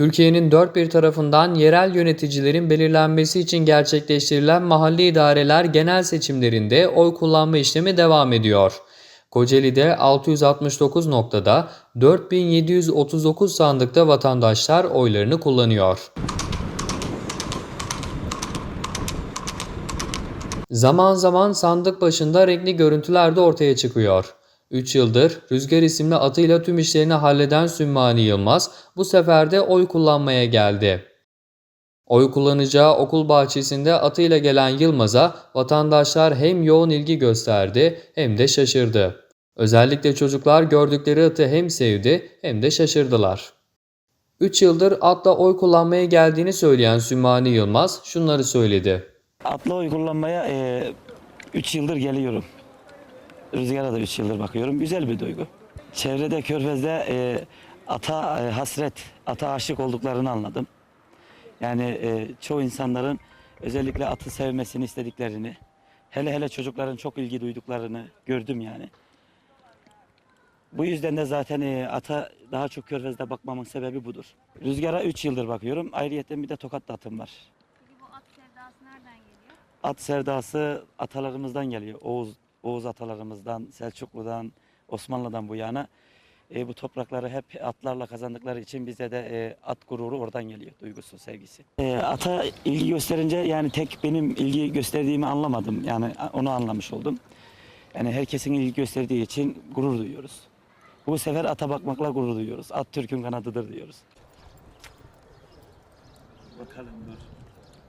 Türkiye'nin dört bir tarafından yerel yöneticilerin belirlenmesi için gerçekleştirilen mahalli idareler genel seçimlerinde oy kullanma işlemi devam ediyor. Kocaeli'de 669 noktada 4739 sandıkta vatandaşlar oylarını kullanıyor. Zaman zaman sandık başında renkli görüntüler de ortaya çıkıyor. 3 yıldır Rüzgar isimli atıyla tüm işlerini halleden Sümmani Yılmaz bu sefer de oy kullanmaya geldi. Oy kullanacağı okul bahçesinde atıyla gelen Yılmaz'a vatandaşlar hem yoğun ilgi gösterdi hem de şaşırdı. Özellikle çocuklar gördükleri atı hem sevdi hem de şaşırdılar. 3 yıldır atla oy kullanmaya geldiğini söyleyen Sümmani Yılmaz şunları söyledi. Atlı oy kullanmaya 3 yıldır geliyorum. Rüzgara da 3 yıldır bakıyorum. Güzel bir duygu. Çevrede Körfez'de e, ata e, hasret, ata aşık olduklarını anladım. Yani e, çoğu insanların özellikle atı sevmesini istediklerini, hele hele çocukların çok ilgi duyduklarını gördüm yani. Bu yüzden de zaten e, ata daha çok Körfez'de bakmamın sebebi budur. Rüzgara 3 yıldır bakıyorum. Ayrıyeten bir de Tokat'ta atım var. Peki bu at sevdası nereden geliyor? At sevdası atalarımızdan geliyor. Oğuz Oğuz atalarımızdan, Selçuklu'dan, Osmanlı'dan bu yana. E, bu toprakları hep atlarla kazandıkları için bize de e, at gururu oradan geliyor, duygusu, sevgisi. E, ata ilgi gösterince yani tek benim ilgi gösterdiğimi anlamadım. Yani onu anlamış oldum. Yani herkesin ilgi gösterdiği için gurur duyuyoruz. Bu sefer ata bakmakla gurur duyuyoruz. At Türk'ün kanadıdır diyoruz. Bakalım dur.